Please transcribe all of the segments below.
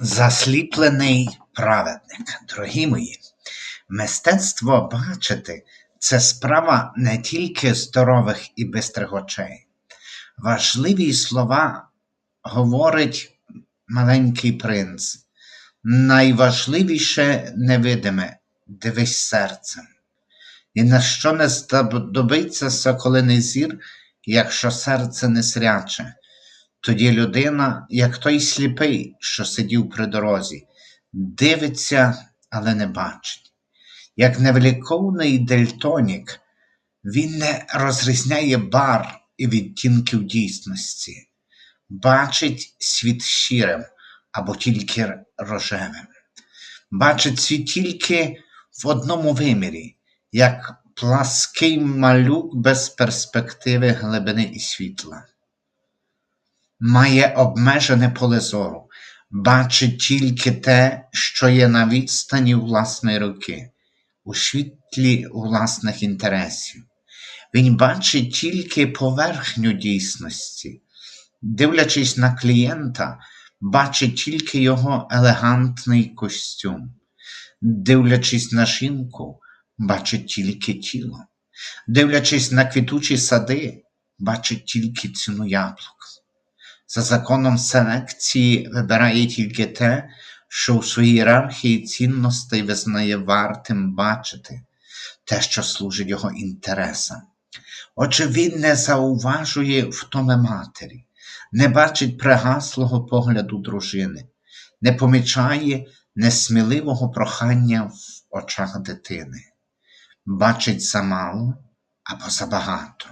Засліплений праведник. Дорогі мої, мистецтво бачити це справа не тільки здорових і бистрих очей. Важливі слова говорить маленький принц. Найважливіше невидиме дивись серцем. І на що не здобиться соколиний зір, якщо серце не сряче. Тоді людина, як той сліпий, що сидів при дорозі, дивиться, але не бачить. Як невеликовний дельтонік, він не розрізняє бар і відтінків дійсності, бачить світ щирим або тільки рожевим, бачить світ тільки в одному вимірі, як плаский малюк без перспективи глибини і світла має обмежене поле зору, бачить тільки те, що є на відстані власної руки, у світлі власних інтересів. Він бачить тільки поверхню дійсності, дивлячись на клієнта, бачить тільки його елегантний костюм, дивлячись на жінку, бачить тільки тіло, дивлячись на квітучі сади, бачить тільки ціну яблук. За законом селекції вибирає тільки те, що в своїй ієрархії цінностей визнає вартим бачити, те, що служить його інтересам. Отже, він не зауважує втоми матері, не бачить пригаслого погляду дружини, не помічає несміливого прохання в очах дитини, бачить замало або забагато,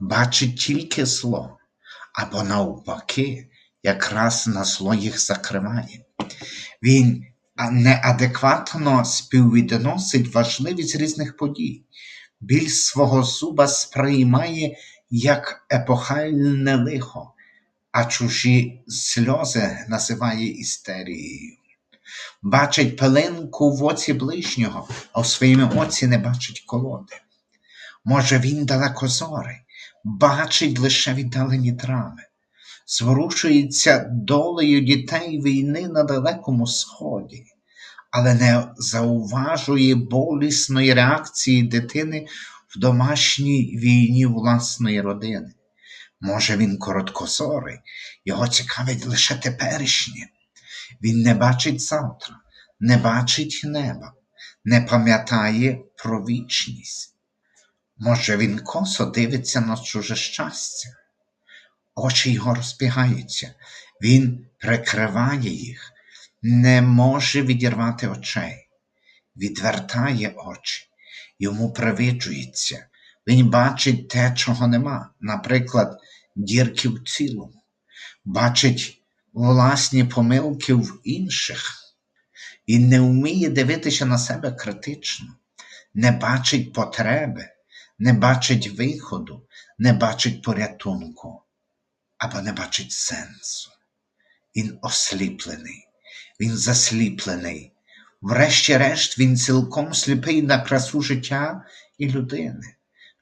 бачить тільки зло або навпаки, якраз на зло їх закриває. Він неадекватно співвідносить важливість різних подій, біль свого зуба сприймає як епохальне лихо, а чужі сльози називає істерією. Бачить пилинку в оці ближнього, а в своєму оці не бачить колоди. Може, він далекозорий, бачить лише віддалені трави, зворушується долею дітей війни на Далекому Сході, але не зауважує болісної реакції дитини в домашній війні власної родини. Може, він короткозорий, його цікавить лише теперішнє. Він не бачить завтра, не бачить неба, не пам'ятає про вічність. Може, він косо дивиться на чуже щастя, очі його розбігаються, він прикриває їх, не може відірвати очей, відвертає очі, йому привиджується, він бачить те, чого нема, наприклад, дірки в цілому, бачить власні помилки в інших. Він не вміє дивитися на себе критично, не бачить потреби не бачить виходу, не бачить порятунку або не бачить сенсу. Він осліплений, він засліплений. Врешті-решт, він цілком сліпий на красу життя і людини,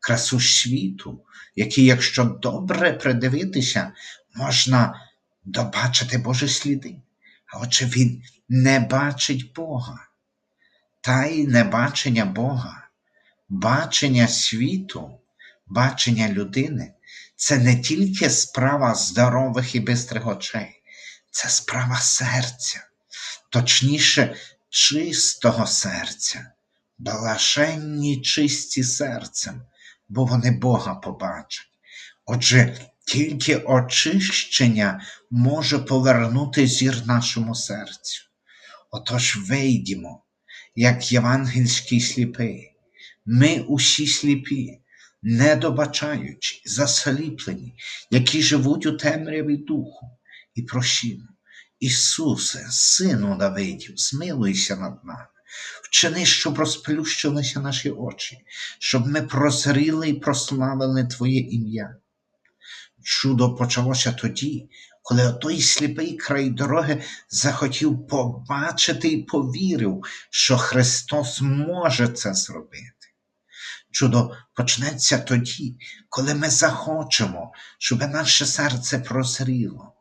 красу світу, який, якщо добре придивитися, можна добачити Божі сліди. А отже він не бачить Бога, та й небачення Бога бачення світу, бачення людини це не тільки справа здорових і бистрих очей, це справа серця, точніше, чистого серця, блаженні чисті серцем, бо вони Бога побачать. Отже, тільки очищення може повернути зір нашому серцю. Отож вийдімо, як євангельський сліпий, ми усі сліпі, недобачаючі, засліплені, які живуть у темряві духу, і просімо. Ісусе, Сину Давидів, змилуйся над нами, вчини, щоб розплющилися наші очі, щоб ми прозріли і прославили Твоє ім'я. Чудо почалося тоді, коли той сліпий край дороги захотів побачити і повірив, що Христос може це зробити. Чудо почнеться тоді, коли ми захочемо, щоб наше серце прозріло,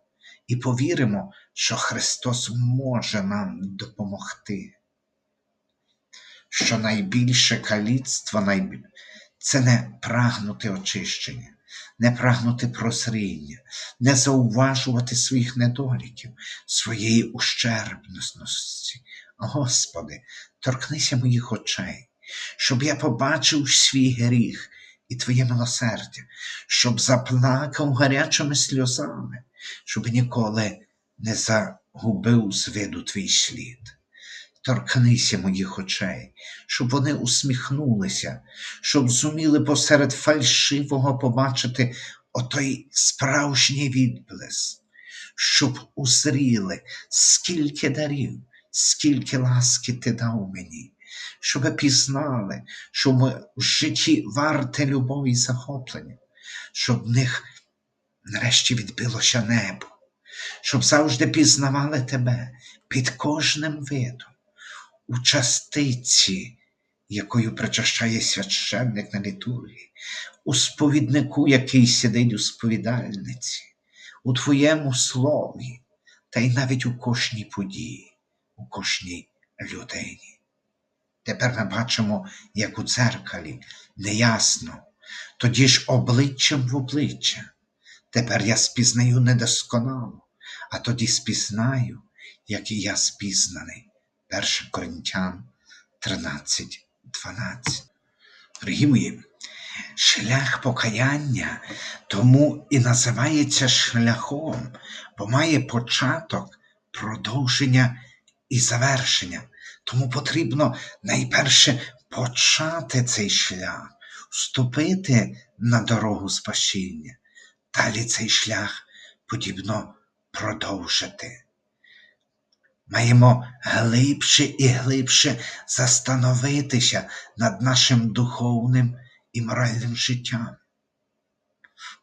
і повіримо, що Христос може нам допомогти. Що найбільше каліцтво це не прагнути очищення, не прагнути прозріння, не зауважувати своїх недоліків, своєї ущербності. Господи, торкнися моїх очей, щоб я побачив свій гріх і Твоє милосердя, щоб заплакав гарячими сльозами, щоб ніколи не загубив з виду твій слід. Торкнися моїх очей, щоб вони усміхнулися, щоб зуміли посеред фальшивого побачити отой справжній відблиск, щоб узріли, скільки дарів, скільки ласки ти дав мені, щоб пізнали, що ми в житті варте любові і захоплення, щоб в них нарешті відбилося небо щоб завжди пізнавали тебе під кожним видом, у частиці, якою причащає священник на літургії, у сповіднику, який сидить у сповідальниці, у твоєму слові, та й навіть у кожній події, у кожній людині. Тепер ми бачимо, як у дзеркалі, неясно, тоді ж обличчям в обличчя. Тепер я спізнаю недосконало, а тоді спізнаю, як і я спізнаний. 1 Коринтян 13, 12. Дорогі мої, шлях покаяння тому і називається шляхом, бо має початок, продовження і завершення. Тому потрібно найперше почати цей шлях, вступити на дорогу спасіння. Далі цей шлях потрібно продовжити. Маємо глибше і глибше застановитися над нашим духовним і моральним життям.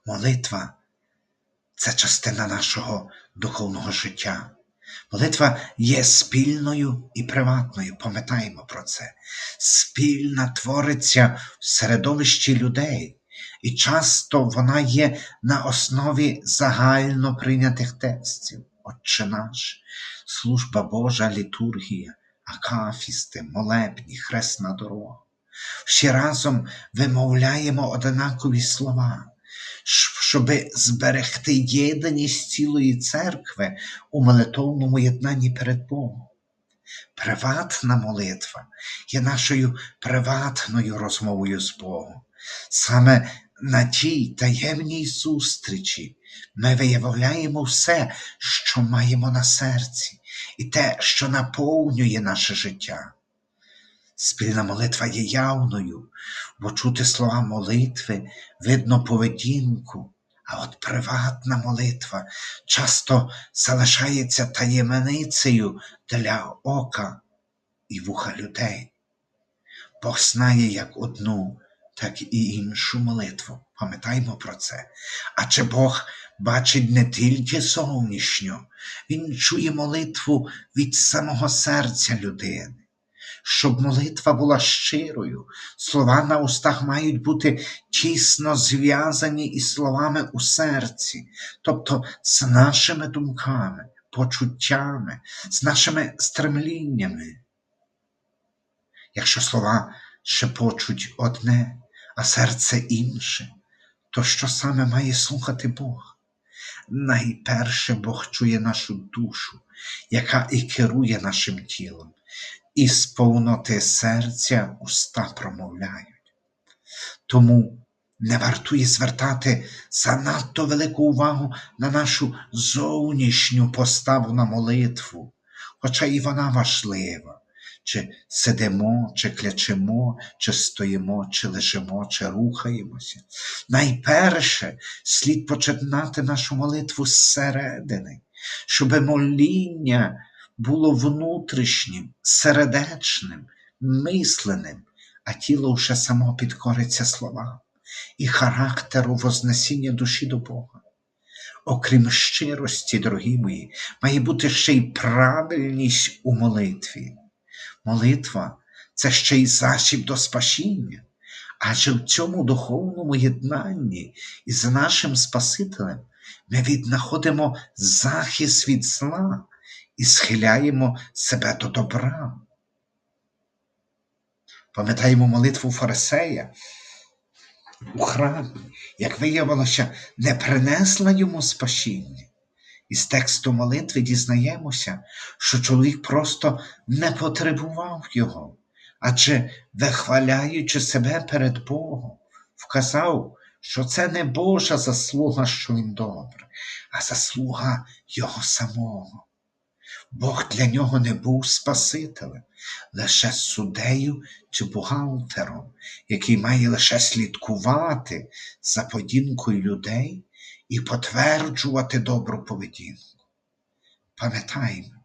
Молитва це частина нашого духовного життя. Молитва є спільною і приватною, пам'ятаємо про це. Спільна твориться в середовищі людей, і часто вона є на основі загально прийнятих текстів. Отче наш, служба Божа, літургія, акафісти, молебні, хресна дорога. Всі разом вимовляємо одинакові слова, щоби зберегти єднаність цілої церкви у молитовному єднанні перед Богом. Приватна молитва є нашою приватною розмовою з Богом. Саме на тій таємній зустрічі ми виявляємо все, що маємо на серці, і те, що наповнює наше життя. Спільна молитва є явною, бо чути слова молитви видно поведінку, а от приватна молитва часто залишається таємницею для ока і вуха людей. Бог знає як одну, так і іншу молитву. Пам'ятаймо про це. А чи Бог бачить не тільки зовнішньо, Він чує молитву від самого серця людини. Щоб молитва була щирою, слова на устах мають бути тісно зв'язані із словами у серці, тобто з нашими думками, почуттями, з нашими стремліннями. Якщо слова шепочуть одне, а серце інше, то що саме має слухати Бог? Найперше Бог чує нашу душу, яка і керує нашим тілом, і з повноти серця уста промовляють. Тому не вартує звертати занадто велику увагу на нашу зовнішню поставу на молитву, хоча і вона важлива чи сидимо, чи клячемо, чи стоїмо, чи лежимо, чи рухаємося. Найперше слід починати нашу молитву зсередини, щоб моління було внутрішнім, сердечним, мисленим, а тіло вже само підкориться словам і характеру вознесіння душі до Бога. Окрім щирості, дорогі мої, має бути ще й правильність у молитві. Молитва це ще й засіб до спасіння, адже в цьому духовному єднанні із нашим Спасителем Ми віднаходимо захист від зла і схиляємо себе до добра. Пам'ятаємо молитву Фарисея у храмі, як виявилося, не принесла йому спасіння. Із тексту молитви дізнаємося, що чоловік просто не потребував його, адже, вихваляючи себе перед Богом, вказав, що це не Божа заслуга, що він добрий, а заслуга Його самого. Бог для нього не був Спасителем, лише суддею чи бухгалтером, який має лише слідкувати за поведінкою людей і потверджувати добру поведінку. Пам'ятаємо,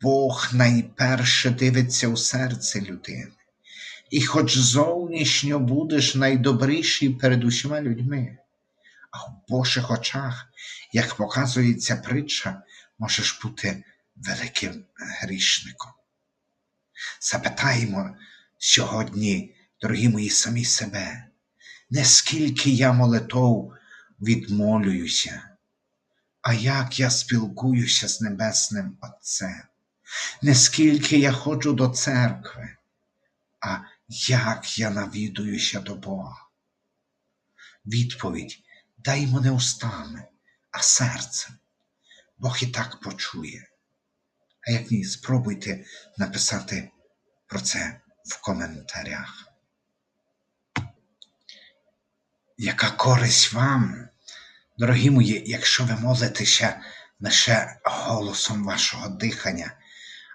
Бог найперше дивиться у серце людини. І хоч зовнішньо будеш найдобріший перед усіма людьми, а в Божих очах, як показує ця притча, можеш бути великим грішником. Запитаємо сьогодні, дорогі мої самі себе, не скільки я молитов відмолююся, а як я спілкуюся з Небесним Отцем, не скільки я ходжу до церкви, а як я навідуюся до Бога. Відповідь даймо не устами, а серцем. Бог і так почує. А як ні, спробуйте написати про це в коментарях. Яка користь вам, дорогі мої, якщо ви молитеся лише голосом вашого дихання,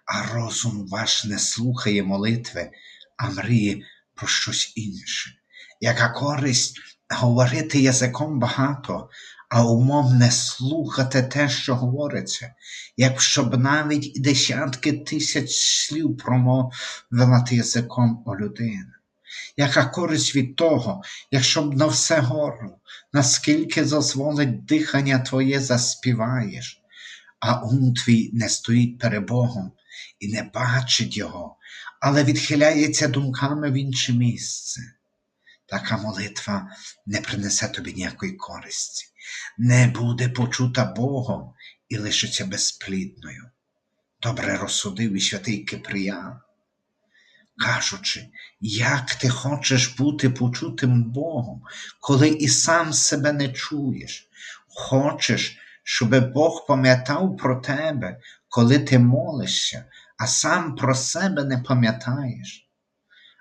а розум ваш не слухає молитви, а мріє про щось інше? Яка користь говорити язиком багато, а умом не слухати те, що говориться, як щоб навіть і десятки тисяч слів промовила ти язиком о людину. Яка користь від того, якщо б на все горло, наскільки дозволить дихання твоє заспіваєш, а ум твій не стоїть перед Богом і не бачить Його, але відхиляється думками в інше місце. Така молитва не принесе тобі ніякої користі, не буде почута Богом і лишиться безплідною. Добре розсудив і святий Киприян, кажучи, як ти хочеш бути почутим Богом, коли і сам себе не чуєш, хочеш, щоб Бог пам'ятав про тебе, коли ти молишся, а сам про себе не пам'ятаєш.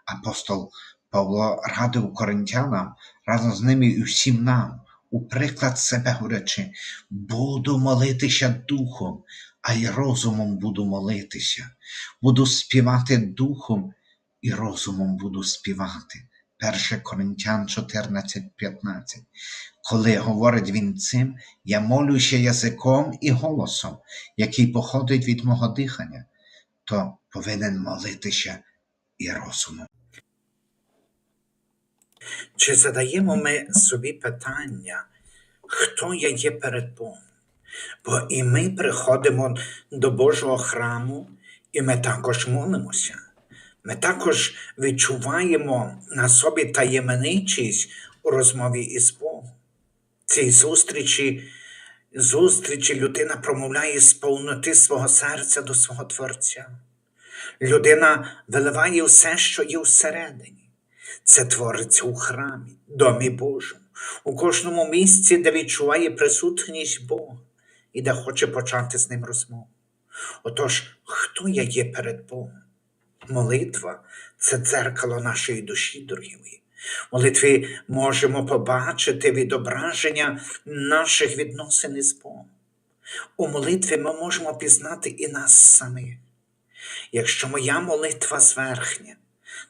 Апостол Павло радив коринтянам разом з ними і всім нам, у приклад себе говорячи, буду молитися духом, а й розумом буду молитися, буду співати духом і розумом буду співати. 1 Коринтян 14:15. Коли говорить він цим, я молюся язиком і голосом, який походить від мого дихання, то повинен молитися і розумом. Чи задаємо ми собі питання, хто я є перед Богом? Бо і ми приходимо до Божого храму, і ми також молимося. Ми також відчуваємо на собі таємничість у розмові із Богом. Цій зустрічі, зустрічі людина промовляє з повноти свого серця до свого Творця. Людина виливає все, що є всередині. Це твориться у храмі, домі Божому, у кожному місці, де відчуває присутність Бога і де хоче почати з ним розмову. Отож, хто я є перед Богом? Молитва це дзеркало нашої душі, дорогі мої. Молитві можемо побачити відображення наших відносин із Богом. У молитві ми можемо пізнати і нас самих. Якщо моя молитва зверхня,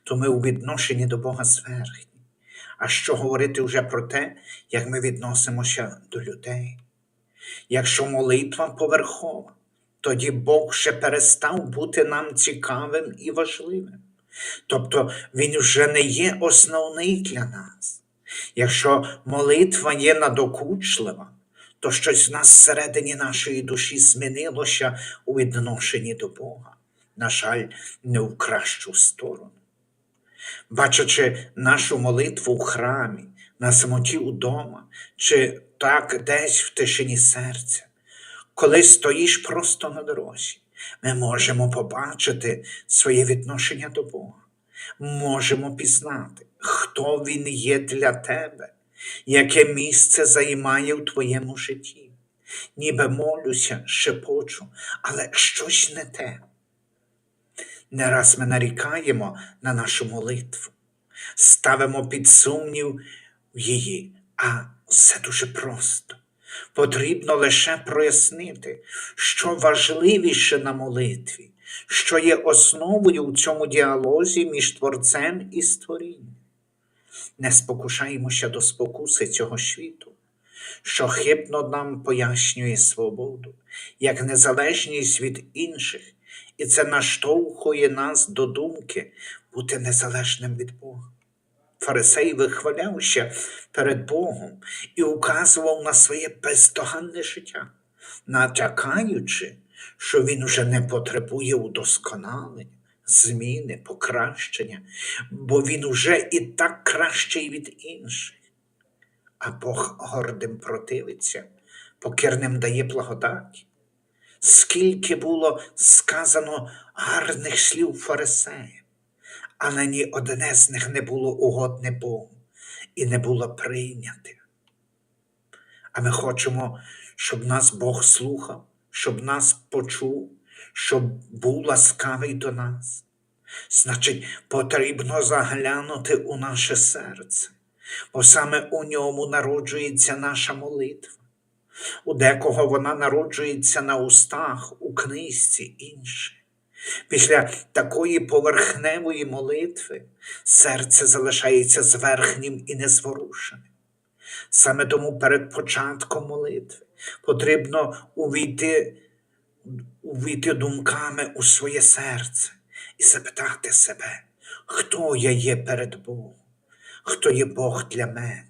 то ми у відношенні до Бога зверхні. А що говорити вже про те, як ми відносимося до людей? Якщо молитва поверхова, тоді Бог ще перестав бути нам цікавим і важливим. Тобто Він вже не є основний для нас. Якщо молитва є надокучлива, то щось в нас всередині нашої душі змінилося у відношенні до Бога. На жаль, не в кращу сторону. Бачачи нашу молитву в храмі, на самоті удома, чи так десь в тишині серця. Коли стоїш просто на дорозі, ми можемо побачити своє відношення до Бога, можемо пізнати, хто Він є для тебе, яке місце займає в твоєму житті. Ніби молюся, шепочу, але щось не те. Не раз ми нарікаємо на нашу молитву, ставимо під сумнів її, а все дуже просто. Потрібно лише прояснити, що важливіше на молитві, що є основою в цьому діалозі між Творцем і створінням. Не спокушаємося до спокуси цього світу, що хибно нам пояснює свободу, як незалежність від інших, і це наштовхує нас до думки бути незалежним від Бога. Фарисей вихвалявся перед Богом і указував на своє бездоганне життя, натякаючи, що він уже не потребує удосконалення, зміни, покращення, бо він уже і так кращий від інших. А Бог гордим противиться, покірним дає благодаті. Скільки було сказано гарних слів фарисеям, але ні одне з них не було угодне Богу і не було прийняте. А ми хочемо, щоб нас Бог слухав, щоб нас почув, щоб був ласкавий до нас. Значить, потрібно заглянути у наше серце, бо саме у ньому народжується наша молитва. У декого вона народжується на устах, у книжці інше. Після такої поверхневої молитви серце залишається зверхнім і незворушеним. Саме тому перед початком молитви потрібно увійти, увійти думками у своє серце і запитати себе, хто я є перед Богом, хто є Бог для мене.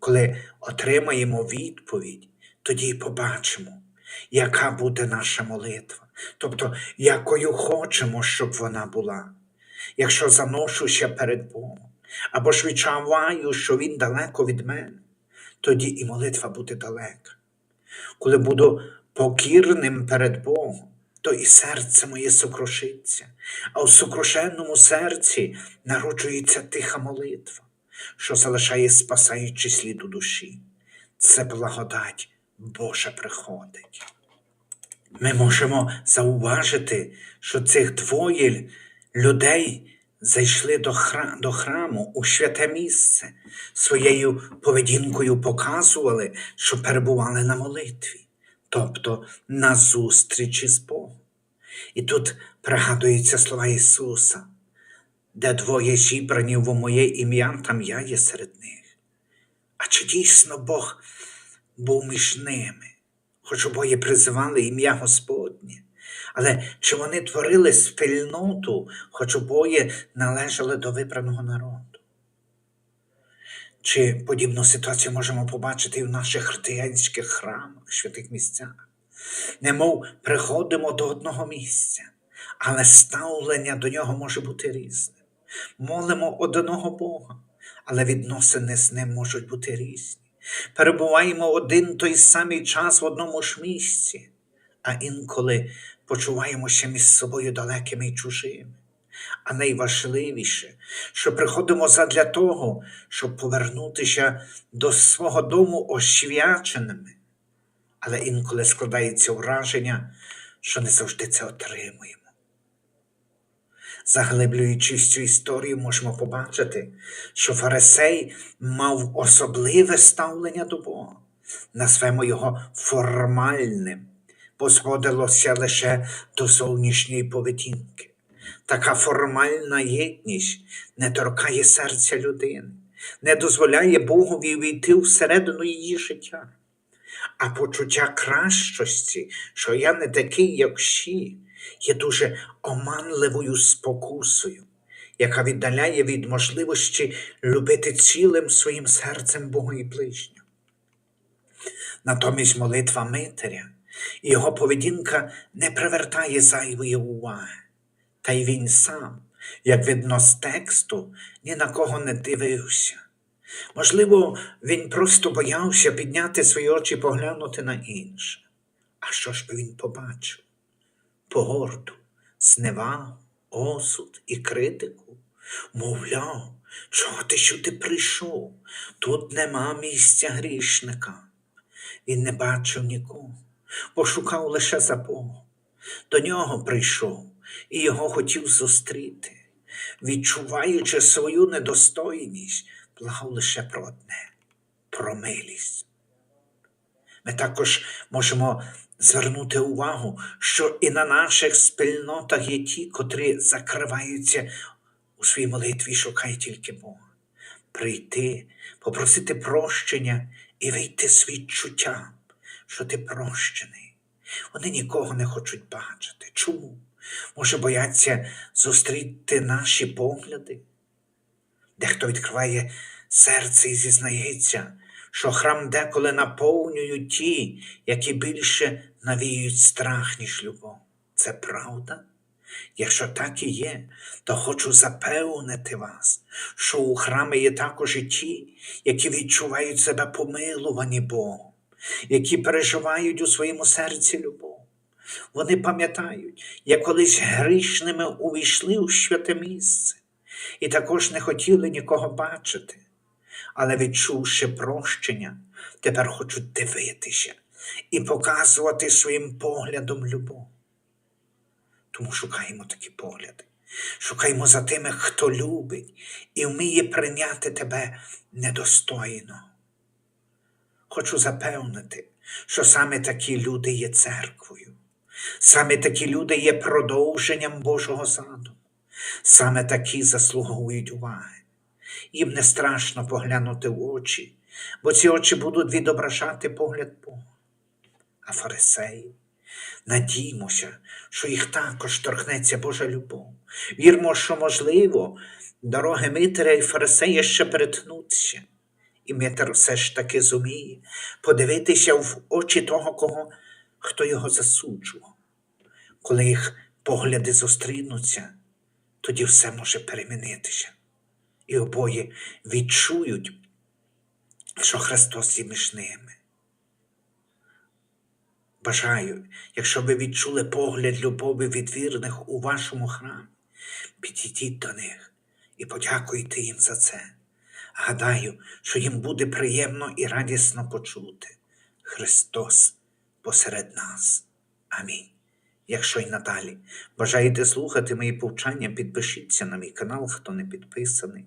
Коли отримаємо відповідь, тоді побачимо, яка буде наша молитва, тобто якою хочемо, щоб вона була. Якщо заношуся перед Богом, або ж відчуваю, що Він далеко від мене, тоді і молитва буде далека. Коли буду покірним перед Богом, то і серце моє сокрушиться, а у сокрушеному серці народжується тиха молитва, що залишає спасаючий слід у душі. Це благодать Божа приходить. Ми можемо зауважити, що цих двоє людей зайшли до, хра... до храму у святе місце, своєю поведінкою показували, що перебували на молитві, тобто на зустрічі з Богом. І тут пригадуються слова Ісуса, де двоє зібрані в моє ім'я, там я є серед них. А чи дійсно Бог був між ними? хоч обоє призивали ім'я Господнє. Але чи вони творили спільноту, хоч обоє належали до вибраного народу? Чи подібну ситуацію можемо побачити і в наших християнських храмах, святих місцях? Немов приходимо до одного місця, але ставлення до нього може бути різним. Молимо одного Бога, але відносини з ним можуть бути різні перебуваємо один той самий час в одному ж місці, а інколи почуваємося між собою далекими й чужими. А найважливіше, що приходимо задля того, щоб повернутися до свого дому освяченими, але інколи складається враження, що не завжди це отримуємо. Заглиблюючись цю історію, можемо побачити, що Фарисей мав особливе ставлення до Бога, назвемо його формальним, бо зводилося лише до зовнішньої поведінки. Така формальна єдність не торкає серця людини, не дозволяє Богові війти всередину її життя. А почуття кращості, що я не такий, як всі, є дуже оманливою спокусою, яка віддаляє від можливості любити цілим своїм серцем Бога і ближнього. Натомість молитва Митаря і його поведінка не привертає зайвої уваги, та й він сам, як видно з тексту, ні на кого не дивився. Можливо, він просто боявся підняти свої очі і поглянути на інше. А що ж би він побачив? Погорду, зневагу, осуд і критику. Мовляв, чого ти сюди прийшов? Тут нема місця грішника. Він не бачив нікого, бо шукав лише за Богом. До нього прийшов і його хотів зустріти, відчуваючи свою недостойність, благав лише про одне про милість. Ми також можемо звернути увагу, що і на наших спільнотах є ті, котрі закриваються у своїй молитві і шукають тільки Бога. Прийти, попросити прощення і вийти з відчуттям, що ти прощений. Вони нікого не хочуть бачити. Чому? Може, бояться зустріти наші погляди? Дехто відкриває серце і зізнається, що храм деколи наповнюють ті, які більше навіюють страх, ніж любов. Це правда? Якщо так і є, то хочу запевнити вас, що у храмі є також і ті, які відчувають себе помилувані Богом, які переживають у своєму серці любов. Вони пам'ятають, як колись грішними увійшли у святе місце і також не хотіли нікого бачити, але відчувши прощення, тепер хочуть дивитися і показувати своїм поглядом любов. Тому шукаємо такі погляди. Шукаємо за тими, хто любить і вміє прийняти тебе недостойно. Хочу запевнити, що саме такі люди є церквою, саме такі люди є продовженням Божого задуму, саме такі заслуговують уваги. Їм не страшно поглянути в очі, бо ці очі будуть відображати погляд Бога. А фарисеї, надіймося, що їх також торкнеться Божа любов. Вірмо, що, можливо, дороги Митря і фарисея ще перетнуться, і Митер все ж таки зуміє подивитися в очі того, кого, хто його засуджував. Коли їх погляди зустрінуться, тоді все може перемінитися. І обоє відчують, що Христос є між ними. Бажаю, якщо ви відчули погляд любові від вірних у вашому храмі, підійдіть до них і подякуйте їм за це. Гадаю, що їм буде приємно і радісно почути Христос посеред нас. Амінь. Якщо й надалі бажаєте слухати мої повчання, підпишіться на мій канал, хто не підписаний.